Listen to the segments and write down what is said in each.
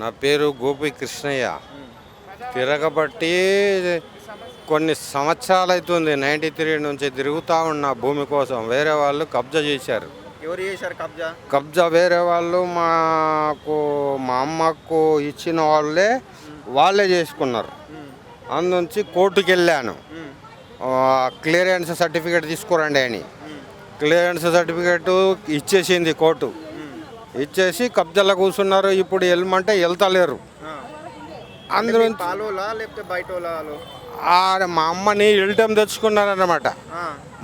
నా పేరు గోపి కృష్ణయ్య. తిరగబట్టి కొన్ని సంవత్సరాలు అవుతుంది నైంటీ త్రీ నుంచి తిరుగుతూ ఉన్న భూమి కోసం వేరే వాళ్ళు కబ్జా చేశారు. ఎవరు చేశారు కబ్జా? కబ్జా వేరే వాళ్ళు మాకు మా అమ్మకు ఇచ్చిన వాళ్ళే వాళ్ళే చేసుకున్నారు. అందుంచి కోర్టుకి వెళ్ళాను క్లియరెన్స్ సర్టిఫికేట్ తీసుకురండి అని. క్లియరెన్స్ సర్టిఫికేట్ ఇచ్చేసింది కోర్టు. ఇచ్చేసి కబ్జాలో కూర్చున్నారు. ఇప్పుడు వెళ్ళమంటే వెళ్తలేరు. అందులో లేకపోతే మా అమ్మని ఇల్టం తెచ్చుకున్నారన్నమాట.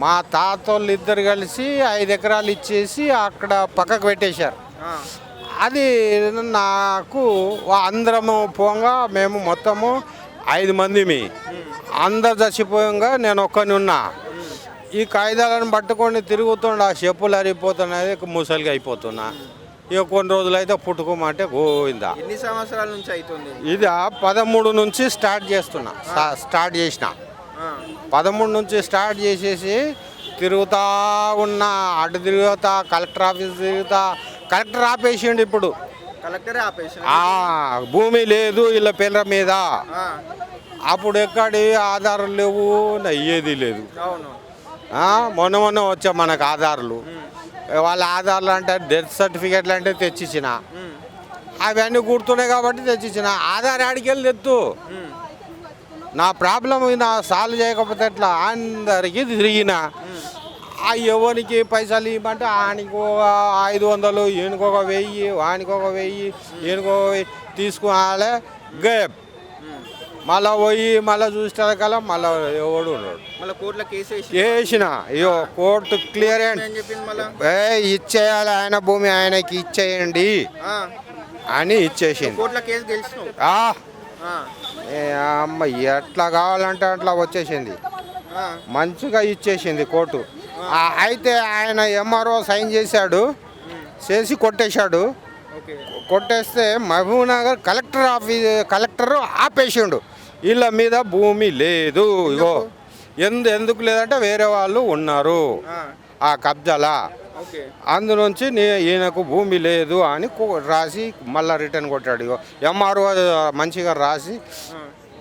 మా తాతోళ్ళు ఇద్దరు కలిసి ఐదు ఎకరాలు ఇచ్చేసి అక్కడ పక్కకు పెట్టేశారు. అది నాకు అందరము పోగా మేము మొత్తము ఐదు మందిమి అందరు చచ్చిపోయంగా నేను ఒక్కని ఉన్నా. ఈ కాగితాలను పట్టుకొని తిరుగుతుండ ఆ చెప్పులు అరిగిపోతున్నాయి ముసలిగా అయిపోతున్నా. ఇక కొన్ని రోజులు అయితే పుట్టుకోమంటే గోవిందా. ఎన్ని సంవత్సరాల నుంచి అవుతుంది ఇది పదమూడు నుంచి స్టార్ట్ చేస్తున్నా. స్టా- స్టార్ట్ చేసిన. పదమూడు నుంచి స్టార్ట్ చేసేసి తిరుగుతా ఉన్నా అటు తిరుగుతా కలెక్టర్ ఆఫీస్ తిరుగుతా. కలెక్టర్ ఆపేసిండు ఇప్పుడు. కలెక్టరే ఆపేసిన ఆ భూమి లేదు వీళ్ళ పిల్లల మీద. అప్పుడు ఎక్కడి ఆధారాలు లేవు నా ఏది లేదు మొన్న మొన్న వచ్చా మనకు ఆధారాలు. వాళ్ళ ఆధార్లు అంటే డెత్ సర్టిఫికేట్లు అంటే తెచ్చిచ్చిన. అవన్నీ గుర్తున్నాయి కాబట్టి తెచ్చిచ్చిన. ఆధార్ ఆడికెళ్ళి తెత్తు. నా ప్రాబ్లం నా సాల్వ్ చేయకపోతే ఎట్లా? అందరికీ తిరిగిన. ఆ ఎవరికి పైసలు ఇవ్వమంటే ఆయనకు ఒక ఐదు వందలు ఈయనకి ఒక వెయ్యి వానికి ఒక వెయ్యి ఈయనకి ఒక వెయ్యి. తీసుకోవాలి గేప్. మళ్ళా పోయి మళ్ళీ చూసేకల్లా మళ్ళీ ఎవడు ఉన్నాడు? మళ్ళీ కోర్టులో కేసు వేసి వేసిన. అయ్యో కోర్టు క్లియర్ ఏం ఇచ్చేయాలి ఆయన భూమి ఆయనకి ఇచ్చేయండి. అని ఇచ్చేసింది కోర్టులో కేసు అమ్మ ఎట్లా కావాలంటే అట్లా వచ్చేసింది. మంచిగా ఇచ్చేసింది కోర్టు. అయితే ఆయన ఎంఆర్ఓ సైన్ చేశాడు. చేసి కొట్టేశాడు. కొట్టేస్తే Mahabub Nagar collector office collector ఆపేసిండు. వీళ్ళ మీద భూమి లేదు. ఇగో ఎందు ఎందుకు లేదంటే వేరే వాళ్ళు ఉన్నారు. ఆ, కబ్జాలా? అందులోంచి నీ ఈయనకు భూమి లేదు అని రాసి మళ్ళీ రిటర్న్ కొట్టాడు. ఇగో ఎంఆర్ఓ మంచిగా రాసి.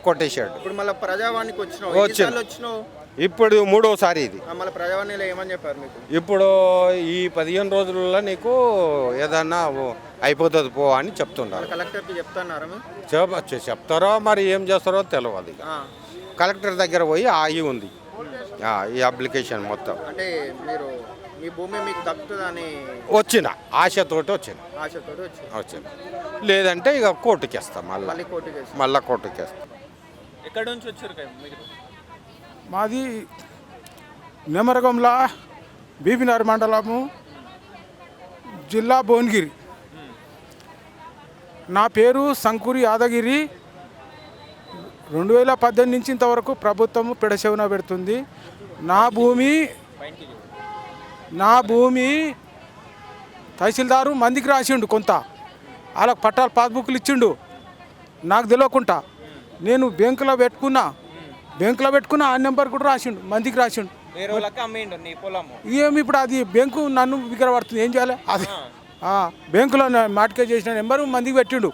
కొట్టేశాడు. ఇప్పుడు మళ్ళీ ప్రజావాణికి వచ్చిన. ఇప్పుడు మూడోసారి ఇది. ఇప్పుడు ఈ పదిహేను రోజులలో నీకు ఏదన్నా అయిపోతుంది పో అని చెప్తున్నారు కలెక్టర్కి చెప్తున్నారా చెప్ చెప్తారో మరి ఏం చేస్తారో తెలియదు కలెక్టర్ దగ్గర పోయి ఆగి ఉంది. ఆ, ఈ అప్లికేషన్ మొత్తం. అంటే మీరు మీ భూమి మీకు వచ్చిన ఆశతోటి వచ్చిన. వచ్చిన. లేదంటే ఇక కోర్టుకి వేస్తాం మళ్ళీ. మళ్ళీ కోర్టుకి వేసి మళ్ళీ కోర్టుకి వేస్తాం ఎక్కడి నుంచి వచ్చారు మాది నెమరగంల బీబీనగర్ మండలము జిల్లా భువనగిరి. నా పేరు సంకూరి యాదగిరి. రెండు వేల పద్దెనిమిది నుంచి ఇంతవరకు ప్రభుత్వము పెడచెవున పెడుతుంది. నా భూమి నా భూమి తహసీల్దారు మందికి రాసిండు కొంత. వాళ్ళకి పట్టాలు పాస్బుక్లు ఇచ్చిండు. నాకు తెలియకుండా నేను బ్యాంకులో పెట్టుకున్నా. బ్యాంకులో పెట్టుకున్నా ఆ నెంబర్ కూడా రాసిండు మందికి రాసిండు. ఏమి ఇప్పుడు అది బ్యాంకు నన్ను విగ్ర పడుతుంది ఏం చేయాలి? అది బ్యాంకులో మాటికే చేసిన నెంబర్ మందికి పెట్టిండు.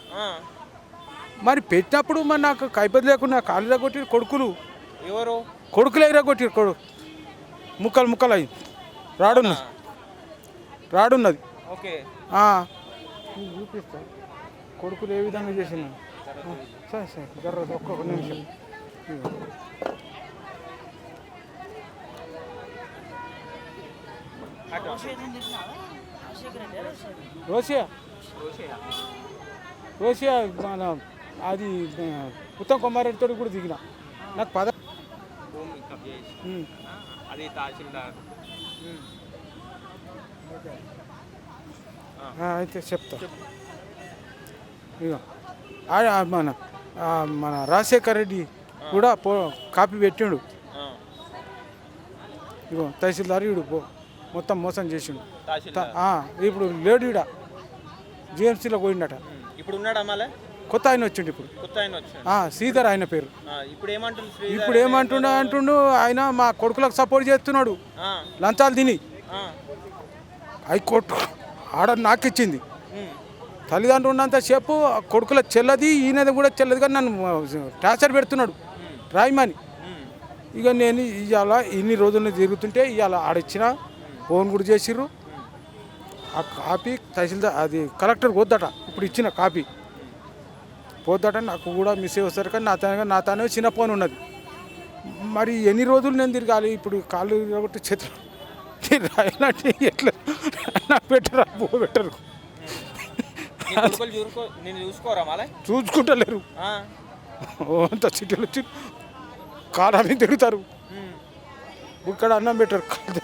మరి పెట్టినప్పుడు మరి నాకు కైపతి లేకుండా కాళ్ళు కొట్టి కొడుకులు. ఎవరు? కొడుకులు ఎరగొట్టి కొడు ముక్కలు ముక్కలు అయ్యి. రాడున్నది. రాడున్నది. ఓకే. చూపిస్తా కొడుకులు ఏ విధంగా చేసిన సరే సరే జర్ర ఒక్క నిమిషం. ఇదిగో. రోసియా రోసియా మన అది ఉత్తమ్ కుమార్ రెడ్డితో కూడా దిగిన. నాకు పద. అది తహసీల్దార్. ఆ, అయితే చెప్తా. ఇక మన మన రాజశేఖర్ రెడ్డి కూడా పో కాపీ పెట్టిండు. ఇగో తహసీల్దార్ ఈడు పో. మొత్తం మోసం చేసిండు. ఇప్పుడు లేడు ఈడ. జిఎంసీలో పోయిండట. ఇప్పుడు ఉన్నాడా మళ్ళీ? కొత్త ఆయన వచ్చిండు ఇప్పుడు. శ్రీధర్ ఆయన పేరు. ఇప్పుడు ఏమంటుండ అంటుండు ఆయన మా కొడుకులకు సపోర్ట్ చేస్తున్నాడు. లంచాలు తిని. హైకోర్టు ఆర్డర్ నాకు ఇచ్చింది తల్లిదండ్రులు ఉన్నంతసేపు కొడుకుల చెల్లది ఈయనది కూడా చెల్లది కానీ నన్ను టార్చర్ పెడుతున్నాడు. రాయమని. ఇక నేను ఇవాళ ఇన్ని రోజులు తిరుగుతుంటే ఇవాళ ఆడిచ్చిన ఫోన్ కూడా చేసిర్రు. ఆ కాపీ తహసీల్దార్ అది కలెక్టర్ వద్దట ఇప్పుడు ఇచ్చిన కాపీ. పోద్దట నాకు కూడా మిస్ అయ్యేసరికి నా తన నా తనే చిన్న ఫోన్ ఉన్నది. మరి ఎన్ని రోజులు నేను తిరగాలి? ఇప్పుడు కాళ్ళు కాబట్టి చేతులు రాయాలంటే ఎట్లా? నా పెట్టరు పో పెట్టరు చూసుకుంటలేరు. అంత సిటీలు వచ్చి కాలాన్ని తిరుగుతారు. ఇక్కడ అన్నం పెట్టారు కాళ్ళు.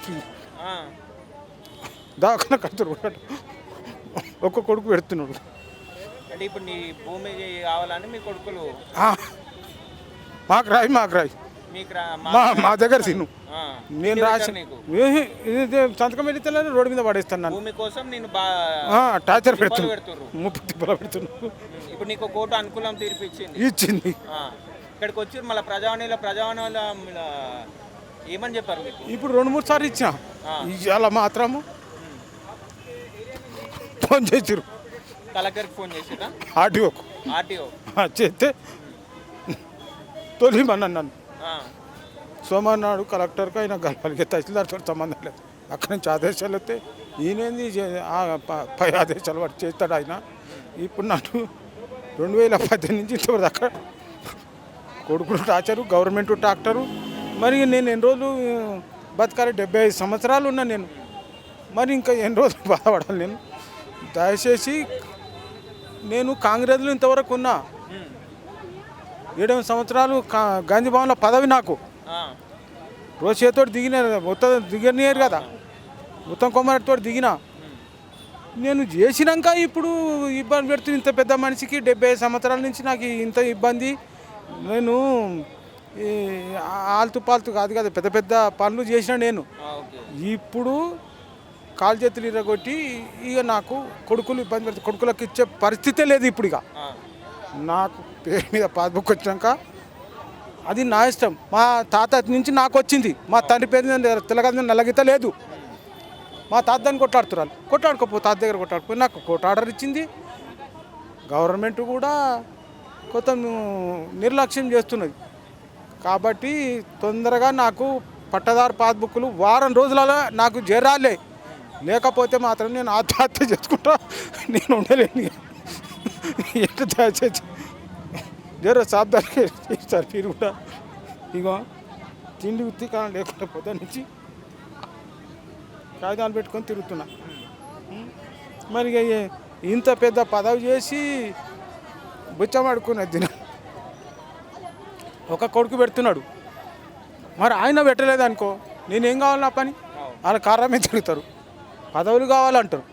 దాకా కడతారు ఒక్క కొడుకు పెడుతున్నాడు. అంటే ఇప్పుడు నీ భూమి కావాలని మీ కొడుకులు? మాకు రాయి మాకు రాయి. మా మా దగ్గర తిను. నేను రాసి సంతకం పెడితే రోడ్డు మీద పడేస్తాను నన్ను. భూమి కోసం నేను టార్చర్ పెడుతున్నాను ముప్పై తిప్పలు పెడుతున్నాను ఇప్పుడు నీకు కోర్టు అనుకూలం తీర్పు ఇచ్చింది. ఇక్కడికి వచ్చి మళ్ళీ ప్రజావాణిలో ప్రజావాణిలో ఏమని చెప్పారు మీకు? ఇప్పుడు రెండు మూడు సార్లు ఇచ్చిన. ఇవాళ మాత్రము. ఫోన్ చేసిరు కలెక్టర్కి ఫోన్ చేసిరా ఆర్టీఓకు ఆర్టీఓ. చేస్తే తొలిమన్నాను నన్ను. సోమవారం నాడు కలెక్టర్కి ఆయన గల్పలికి తహసీల్దార్తో సంబంధం లేదు. అక్కడి నుంచి ఆదేశాలు వస్తే ఈయనేంది ప- ఆదేశాలు వాడు చేస్తాడు ఆయన. ఇప్పుడు నాకు రెండు వేల పద్దెనిమిది నుంచి ఇంతవరకు దాకా కొడుకులు టార్చరు గవర్నమెంట్ ట్రాక్టరు మరి నేను ఎన్ని రోజులు బతకాలి? డెబ్బై ఐదు సంవత్సరాలు ఉన్నా నేను. మరి ఇంకా ఎన్ని రోజులు బాధపడాలి నేను? దయచేసి నేను కాంగ్రెస్లో ఇంతవరకు ఉన్నా. ఏడెనిమిది సంవత్సరాలు కా- గాంధీ భవన్లో పదవి నాకు. రోజు చేతితో దిగిన మొత్తం దిగనియరు కదా. మొత్తం కొమ్మరితో దిగిన. నేను చేసినాక ఇప్పుడు ఇబ్బంది పెడుతుంది ఇంత పెద్ద మనిషికి డెబ్బై సంవత్సరాల నుంచి నాకు ఇంత ఇబ్బంది. నేను ఆల్తు పాల్తు కాదు కదా పెద్ద పెద్ద పనులు చేసిన నేను. ఇప్పుడు కాలు చేతులు ఇరగొట్టి ఇక నాకు కొడుకులు ఇబ్బంది పెడుతుంది కొడుకులకు ఇచ్చే పరిస్థితే లేదు ఇప్పుడు ఇక. నాకు పేరు మీద పాస్బుక్ వచ్చినాక అది నా ఇష్టం. మా తాత నుంచి నాకు వచ్చింది. మా తండ్రి పేరు మీద తెల్లగంద నల్లగీత లేదు. మా తాత దాన్ని కొట్లాడుతున్నారు. కొట్లాడుకోపో తాత దగ్గర కొట్లాడుకో నాకు కోర్టు ఆర్డర్ ఇచ్చింది. గవర్నమెంట్ కూడా కొంత నిర్లక్ష్యం చేస్తున్నది. కాబట్టి తొందరగా నాకు పట్టదారు పాస్బుక్లు వారం రోజులలో నాకు జరాలే లేకపోతే మాత్రం నేను ఆత్మహత్య చేసుకుంటా. నేను ఉండలేను. ఎట్లా దయచేసి జర సాబ్దానికి సార్ మీరు కూడా. ఇగో తిండి ఉత్తి కాలం లేకుండా పోతే నుంచి కాగితాలు పెట్టుకొని తిరుగుతున్నా. మరి ఇంత పెద్ద పదవి చేసి బుచ్చమాడుకున్నది దినం ఒక కొడుకు పెడుతున్నాడు. మరి ఆయన పెట్టలేదు అనుకో నేనేం కావాలి నా పని? వాళ్ళ కారణమే తిరుగుతారు. పదవులు కావాలంటారు?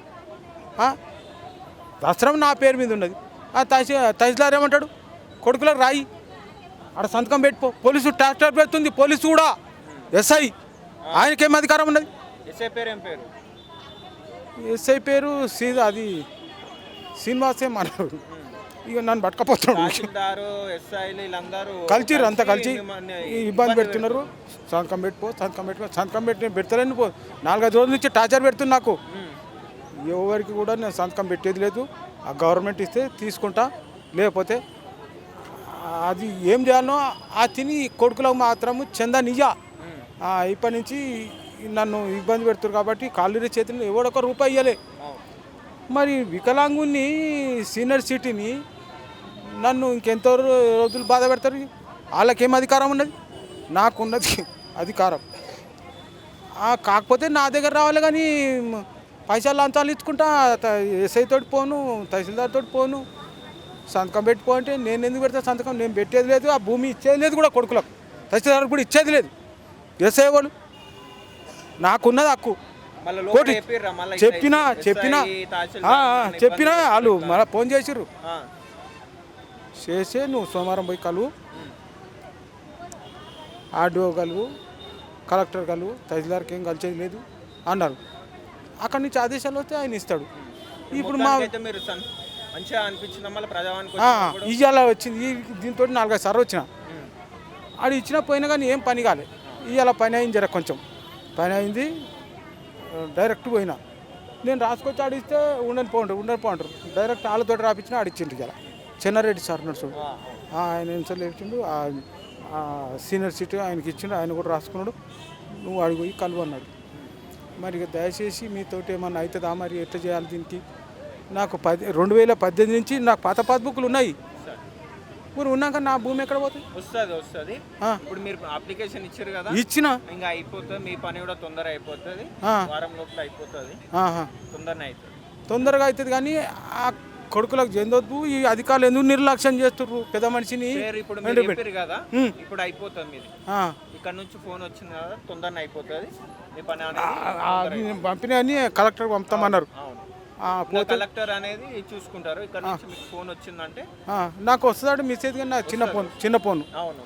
దసరం నా పేరు మీద ఉన్నది. ఆ తహసీ తహసీల్దార్ ఏమంటాడు? కొడుకులకు రాయి. ఆడ సంతకం పెట్టుకో. పోలీసు ట్రాక్టర్ పెడుతుంది. పోలీసు కూడా. ఎస్ఐ. ఆయనకేం అధికారం ఉన్నది? ఎస్ఐ పేరు ఏం పేరు? ఎస్ఐ పేరు సీదా అది శ్రీనివాసే మనడు ఇక నన్ను పట్టుకపోతున్నాడు కలిసిర్రు అంతా కలిసి ఇబ్బంది పెడుతున్నారు సంతకం పెట్టుకో సంతకం పెట్టుకో సంతకం పెట్టి పెడతలేను పో నాలుగైదు రోజుల నుంచి టార్చర్ పెడుతుంది నాకు. ఎవరికి కూడా నేను సంతకం పెట్టేది లేదు ఆ గవర్నమెంట్ ఇస్తే తీసుకుంటా లేకపోతే అది ఏం చేయాలనో ఆ తిని కొడుకులకు మాత్రము చందా నిజా ఉమ్. ఆ, ఇప్పటి నుంచి నన్ను ఇబ్బంది పెడుతున్నారు కాబట్టి కాళ్ళు చేతులు ఎవడొక రూపాయి ఇవ్వలే. మరి వికలాంగుని సీనియర్ సిటీని నన్ను ఇంకెంతో రోజులు బాధ పెడతారు? వాళ్ళకేం అధికారం ఉన్నది? నాకున్నది అధికారం. కాకపోతే నా దగ్గర రావాలి కానీ పైసలు లంచాలు ఇచ్చుకుంటా త- ఎస్ఐ తోటి పోను తహసీల్దార్ తోటి పోను సంతకం పెట్టుకో అంటే నేను ఎందుకు పెడతా సంతకం? నేను పెట్టేది లేదు ఆ భూమి ఇచ్చేది లేదు కూడా కొడుకులకు. తహసీల్దార్ కూడా ఇచ్చేది లేదు. ఎస్ఐ వాళ్ళు నాకున్నది హక్కు. కోటి చెప్పినా చెప్పినా. చెప్పినా వాళ్ళు. మళ్ళీ ఫోన్ చేసిర్రు. చేసే నువ్వు సోమవారం పోయి కలువు. ఆర్డీఓ కలువు కలెక్టర్ కలువు తహసీల్దార్కి ఏం కలిసేది లేదు అన్నారు. అక్కడి నుంచి ఆదేశాలు వస్తే ఆయన ఇస్తాడు. ఇప్పుడు మా ఇవాళ వచ్చింది. ఈ దీంతో నాలుగైదు సార్లు వచ్చిన. ఆడు ఇచ్చిన పోయినా కానీ ఏం పని కాలే. ఇవాళ పని అయింది జర కొంచెం. పని అయింది. డైరెక్ట్ పోయినా. నేను రాసుకొచ్చి ఆడిస్తే ఉండని పోండ్రు ఉండని పోండ్రు. డైరెక్ట్ వాళ్ళతో రాపించిన ఆడిచ్చిండ్రు ఇలా చెన్నారెడ్డి సార్ నడుచుడు ఆయన ఇచ్చిండు ఆ- ఆ సీనియర్ సీట్ ఆయనకి ఇచ్చిండు ఆయన కూడా రాసుకున్నాడు. నువ్వు అడిగి పోయి కలువు అన్నాడు. మరి దయచేసి మీతోటి ఏమన్నా అవుతుందా మరి ఎట్లా చేయాలి దీనికి? నాకు పది రెండు వేల పద్దెనిమిది నుంచి నాకు పాత పాస్బుక్లు ఉన్నాయి. మరి ఉన్నాక నా భూమి ఎక్కడ పోతుంది? వస్తుంది వస్తుంది. ఇప్పుడు మీరు అప్లికేషన్ ఇచ్చారు కదా? ఇచ్చిన? ఇంకా అయిపోతుంది మీ పని కూడా తొందర అయిపోతుంది. వారం లోపల అయిపోతుంది. తొందరనే అవుతుంది తొందరగా అవుతుంది కానీ ఆ కొడుకులకు చెందొద్దు ఈ అధికారులు ఎందుకు నిర్లక్ష్యం చేస్తుర్రు? పెద్ద మనిషిని ఇప్పుడు మీరు చెప్పారు కదా ఇప్పుడు అయిపోతుంది మీది. ఇక్కడ నుంచి ఫోన్ వచ్చింది కదా తొందరనే అయిపోతుంది. మీ పని పంపిన అని కలెక్టర్ పంపుతామన్నారు. కలెక్టర్ అనేది చూసుకుంటారు. ఇక్కడ నుంచి మీకు ఫోన్ వచ్చిందంటే నాకు వస్తుందంటే మిస్ అయితే కానీ నా చిన్న ఫోన్ చిన్న ఫోన్. అవును.